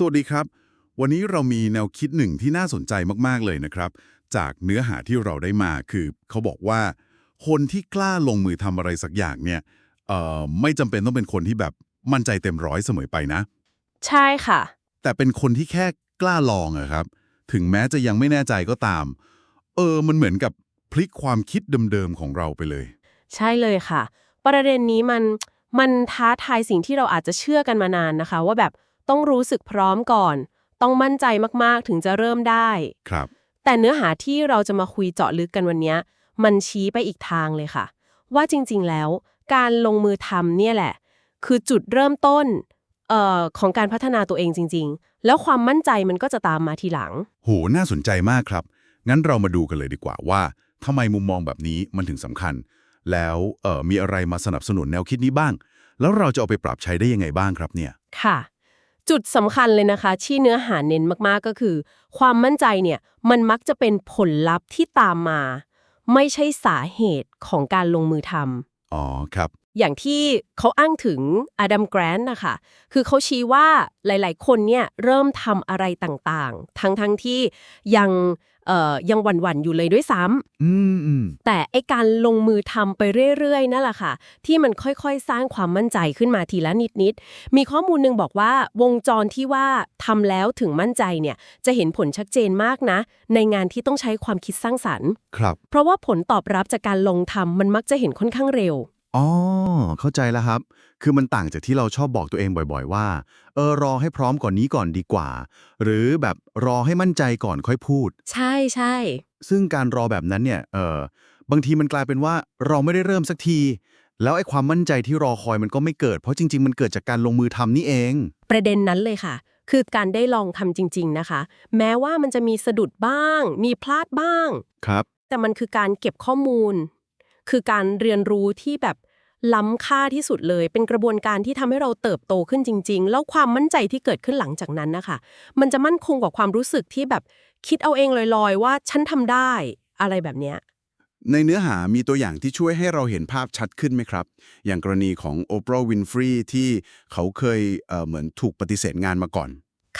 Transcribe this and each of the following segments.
สวัสดีครับ วันนี้เรามีแนวคิดหนึ่งที่น่าสนใจมากๆเลยนะครับ จากเนื้อหาที่เราได้มาคือ เขาบอกว่า คนที่กล้าลงมือทำอะไรสักอย่างเนี่ยเอ่อไม่จำเป็นต้องเป็นคนที่แบบมั่นใจเต็มร้อยเสมอไปนะ ใช่ค่ะ แต่เป็นคนที่แค่กล้าลองอะครับ ถึงแม้จะยังไม่แน่ใจก็ตาม เออ มันเหมือนกับพลิกความคิดเดิมๆของเราไปเลย ใช่เลยค่ะ ประเด็นนี้มันมันท้าทายสิ่งที่เราอาจจะเชื่อกันมานานนะคะ ว่าแบบ ต้องรู้สึกพร้อมก่อน ต้องมั่นใจมากๆถึงจะเริ่มได้ ครับ แต่เนื้อหาที่เราจะมาคุยเจาะลึกกันวันนี้มันชี้ไปอีกทางเลยค่ะ ว่าจริงๆแล้ว การลงมือทำเนี่ยแหละ คือจุดเริ่มต้นเอ่อของการพัฒนาตัวเองจริง ๆ แล้วความมั่นใจมันก็จะตามมาทีหลัง โห น่าสนใจมากครับ งั้นเรามาดูกันเลยดีกว่าว่าทำไมมุมมองแบบนี้มันถึงสำคัญ แล้วเอ่อมีอะไรมาสนับสนุนแนวคิดนี้บ้าง แล้วเราจะเอาไปปรับใช้ได้ยังไงบ้างครับเนี่ย ค่ะ จุดสำคัญเลยนะคะ ที่เนื้อหาเน้นมากๆก็คือ ความมั่นใจเนี่ยมันมักจะเป็นผลลัพธ์ที่ตามมา ไม่ใช่สาเหตุของการลงมือทำอ๋อครับ อย่างที่เขาอ้างถึงอดัมแกรนต์นะคะ คือเขาชี้ว่าหลายๆ คนเนี่ยเริ่มทำอะไรต่างๆ ทั้งๆทที่ยังเอ่อยังหวั่นๆ อยู่เลยด้วยซ้ำอืมอืมแต่ไอการลงมือทำไปเรื่อยๆ นั่นแหละค่ะ ที่มันค่อยๆ สร้างความมั่นใจขึ้นมาทีละนิดๆ มีข้อมูลหนึ่งบอกว่าวงจรที่ว่าทำแล้วถึงมั่นใจเนี่ย จะเห็นผลชัดเจนมากนะ ในงานที่ต้องใช้ความคิดสร้างสรรค์ ครับ เพราะว่าผลตอบรับจากการลงทำมันมักจะเห็นค่อนข้างเร็ว อ๋อ เข้าใจแล้วครับ คือมันต่างจากที่เราชอบบอกตัวเองบ่อยๆ ว่า เออ รอให้พร้อมก่อนนี้ก่อนดีกว่า หรือแบบรอให้มั่นใจก่อนค่อยพูด ใช่ใช่ ซึ่งการรอแบบนั้นเนี่ย เออบางทีมันกลายเป็นว่าเราไม่ได้เริ่มสักที แล้วไอ้ความมั่นใจที่รอคอยมันก็ไม่เกิด เพราะจริง ๆ มันเกิดจากการลงมือทำนี่เอง ประเด็นนั้นเลยค่ะ คือการได้ลองทำจริง ๆ นะคะ แม้ว่ามันจะมีสะดุดบ้าง มีพลาดบ้าง ครับ แต่มันคือการเก็บข้อมูล คือการเรียนรู้ที่แบบ ล้ำค่าที่สุดเลย เป็นกระบวนการที่ทำให้เราเติบโตขึ้นจริง ๆ แล้วความมั่นใจที่เกิดขึ้นหลังจากนั้นนะคะ มันจะมั่นคงกว่าความรู้สึกที่แบบคิดเอาเองลอยๆ ว่าฉันทำได้อะไรแบบเนี้ยในเนื้อหามีตัวอย่างที่ช่วยให้เราเห็นภาพชัดขึ้นไหมครับ อย่างกรณีของโอปราห์วินฟรีที่เขาเคยเอ่อเหมือนถูกปฏิเสธงานมาก่อน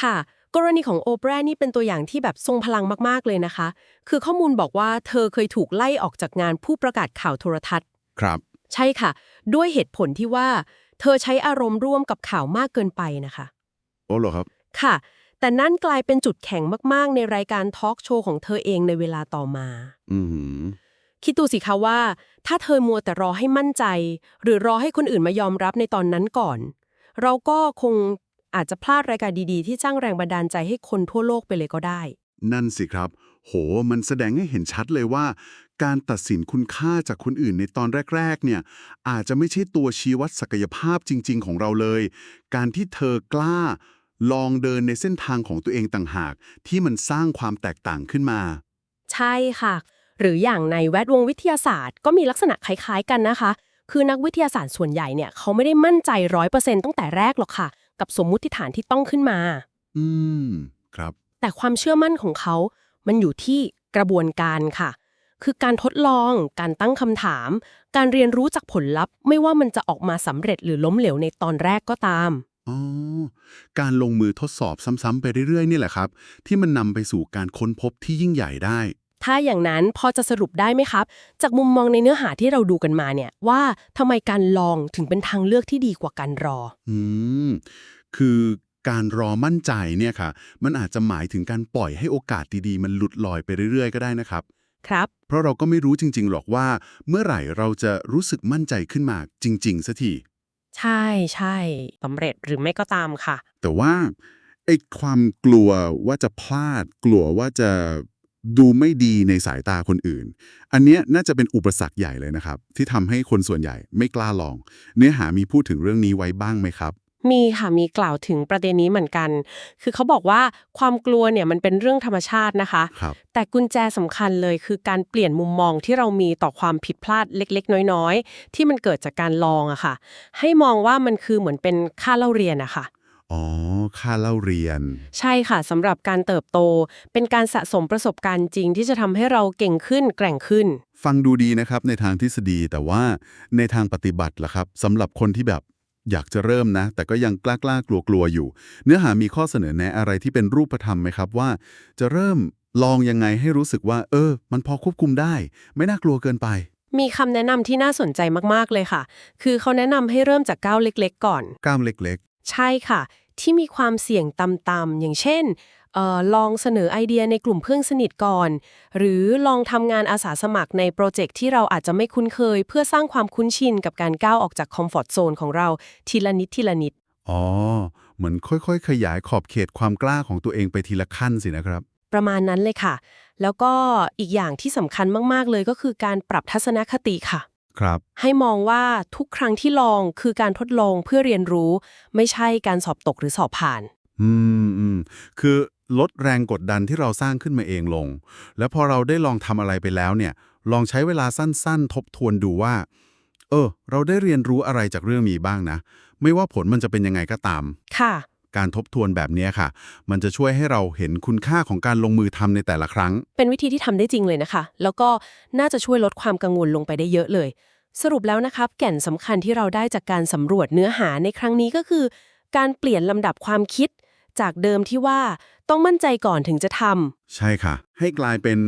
ค่ะ กรณีของโอปรานี่เป็นตัวอย่างที่แบบทรงพลังมากๆเลยนะคะ คือข้อมูลบอกว่าเธอเคยถูกไล่ออกจากงานผู้ประกาศข่าวโทรทัศน์ ครับ ใช่ค่ะ ด้วยเหตุผลที่ว่า เธอใช้อารมณ์ร่วมกับข่าวมากเกินไปนะคะโอ้เหรอครับ ค่ะ แต่นั่นกลายเป็นจุดแข็งมาก ๆ ในรายการทอล์กโชว์ของเธอเองในเวลาต่อมา อือหือคิดดูสิคะว่า ถ้าเธอมัวแต่รอให้มั่นใจ หรือรอให้คนอื่นมายอมรับในตอนนั้นก่อน เราก็คงอาจจะพลาดรายการดีๆ ที่สร้างแรงบันดาลใจให้คนทั่วโลกไปเลยก็ได้ นั่นสิครับ โห มันแสดงให้เห็นชัดเลยว่า การตัดสินคุณค่าจากคนอื่นในตอนแรก ๆ เนี่ย อาจจะไม่ใช่ตัวชี้วัดศักยภาพจริง ๆ ของเราเลย การที่เธอกล้า ลองเดินในเส้นทางของตัวเองต่างหาก ที่มันสร้างความแตกต่างขึ้นมา ใช่ค่ะ หรืออย่างในแวดวงวิทยาศาสตร์ ก็มีลักษณะคล้ายๆกันนะคะ คือนักวิทยาศาสตร์ส่วนใหญ่เนี่ยเขาไม่ได้มั่นใจร้อยเปอร์เซ็นต์ตั้งแต่แรกหรอกค่ะ กับสมมุติฐานที่ต้องขึ้นมา อืม ครับ แต่ความเชื่อมั่นของเขา มันอยู่ที่กระบวนการค่ะ คือการทดลอง การตั้งคำถาม การเรียนรู้จากผลลัพธ์ ไม่ว่ามันจะออกมาสำเร็จหรือล้มเหลวในตอนแรกก็ตามอ๋อการลงมือทดสอบซ้ำๆไปเรื่อยๆ นี่แหละครับ ที่มันนำไปสู่การค้นพบที่ยิ่งใหญ่ได้ ถ้าอย่างนั้นพอจะสรุปได้ไหมครับ จากมุมมองในเนื้อหาที่เราดูกันมาเนี่ยว่าทำไมการลองถึงเป็นทางเลือกที่ดีกว่าการรอ อืมคือการรอมั่นใจเนี่ยค่ะ มันอาจจะหมายถึงการปล่อยให้โอกาสดีๆ มันหลุดลอยไปเรื่อยๆ ก็ได้นะครับ ครับ เพราะเราก็ไม่รู้จริง ๆ หรอกว่า เมื่อไหร่เราจะรู้สึกมั่นใจขึ้นมาจริงๆสักที ใช่ใช่สำเร็จหรือไม่ก็ตามค่ะ แต่ว่าไอ้ความกลัวว่าจะพลาด กลัวว่าจะดูไม่ดีในสายตาคนอื่น อันเนี้ยน่าจะเป็นอุปสรรคใหญ่เลยนะครับ ที่ทำให้คนส่วนใหญ่ไม่กล้าลอง เนื้อหามีพูดถึงเรื่องนี้ไว้บ้างไหมครับ มีค่ะมีกล่าวถึงประเด็นนี้เหมือนกัน คือเขาบอกว่าความกลัวเนี่ยมันเป็นเรื่องธรรมชาตินะคะ ครับ แต่กุญแจสำคัญเลยคือการเปลี่ยนมุมมองที่เรามีต่อความผิดพลาดเล็ก ๆ น้อยๆ ที่มันเกิดจากการลองอะค่ะ ให้มองว่ามันคือเหมือนเป็นค่าเล่าเรียนอะค่ะ อ๋อ ค่าเล่าเรียน ใช่ค่ะสำหรับการเติบโต เป็นการสะสมประสบการณ์จริงที่จะทำให้เราเก่งขึ้นแกร่งขึ้น ฟังดูดีนะครับในทางทฤษฎีแต่ว่าในทางปฏิบัติล่ะครับสำหรับคนที่แบบ อยากจะเริ่มนะ แต่ก็ยังกล้ากล้ากลัวกลัวๆอยู่ เนื้อหามีข้อเสนอแนะอะไรที่เป็นรูปธรรมไหมครับว่า จะเริ่มลองยังไงให้รู้สึกว่า เออ มันพอควบคุมได้ ไม่น่ากลัวเกินไป มีคำแนะนำที่น่าสนใจมากๆเลยค่ะ คือเขาแนะนำให้เริ่มจากก้าวเล็ก ๆ ก่อนกล้ามเล็กใช่ค่ะ ที่มีความเสี่ยงต่ำๆอย่างเช่นเออลองเสนอไอเดียในกลุ่มเพื่อนสนิทก่อน หรือลองทำงานอาสาสมัครในโปรเจกต์ที่เราอาจจะไม่คุ้นเคย เพื่อสร้างความคุ้นชินกับการก้าวออกจากคอมฟอร์ทโซนของเราทีละนิดทีละนิดๆอ๋อ เหมือนค่อยๆ ขยายขอบเขตความกล้าของตัวเองไปทีละขั้นสินะครับ ประมาณนั้นเลยค่ะ แล้วก็อีกอย่างที่สำคัญมากๆเลยก็คือการปรับทัศนคติค่ะครับให้มองว่าทุกครั้งที่ลองคือการทดลองเพื่อเรียนรู้ ไม่ใช่การสอบตกหรือสอบผ่าน อืมอืมคือ ลดแรงกดดันที่เราสร้างขึ้นมาเองลง แล้วพอเราได้ลองทำอะไรไปแล้วเนี่ย ลองใช้เวลาสั้นๆ ทบทวนดูว่า เออ เราได้เรียนรู้อะไรจากเรื่องนี้บ้างนะ ไม่ว่าผลมันจะเป็นยังไงก็ตาม ค่ะ การทบทวนแบบนี้ค่ะ มันจะช่วยให้เราเห็นคุณค่าของการลงมือทำในแต่ละครั้ง เป็นวิธีที่ทำได้จริงเลยนะคะ แล้วก็น่าจะช่วยลดความกังวลลงไปได้เยอะเลย สรุปแล้วนะครับ แก่นสำคัญที่เราได้จากการสำรวจเนื้อหาในครั้งนี้ก็คือ การเปลี่ยนลำดับความคิด จากเดิมที่ว่าต้องมั่นใจก่อนถึงจะทำใช่ค่ะ ให้กลายเป็น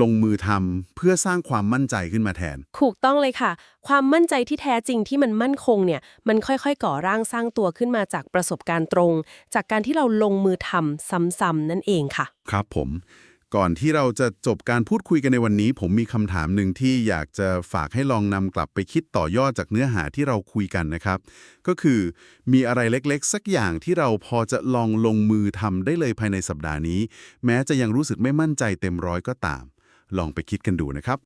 ลงมือทำเพื่อสร้างความมั่นใจขึ้นมาแทน ถูกต้องเลยค่ะ ความมั่นใจที่แท้จริงที่มันมั่นคงเนี่ย มันค่อยๆ ก่อร่างสร้างตัวขึ้นมาจากประสบการณ์ตรง จากการที่เราลงมือทำซ้ำๆนั่นเองค่ะ ครับผม ก่อนที่เราจะจบการพูดคุยกันในวันนี้ ผมมีคำถามหนึ่งที่อยากจะฝากให้ลองนำกลับไปคิดต่อยอดจากเนื้อหาที่เราคุยกันนะครับ ก็คือมีอะไรเล็กๆ สักอย่างที่เราพอจะลองลงมือทำได้เลยภายในสัปดาห์นี้ แม้จะยังรู้สึกไม่มั่นใจเต็มร้อยก็ตาม ลองไปคิดกันดูนะครับ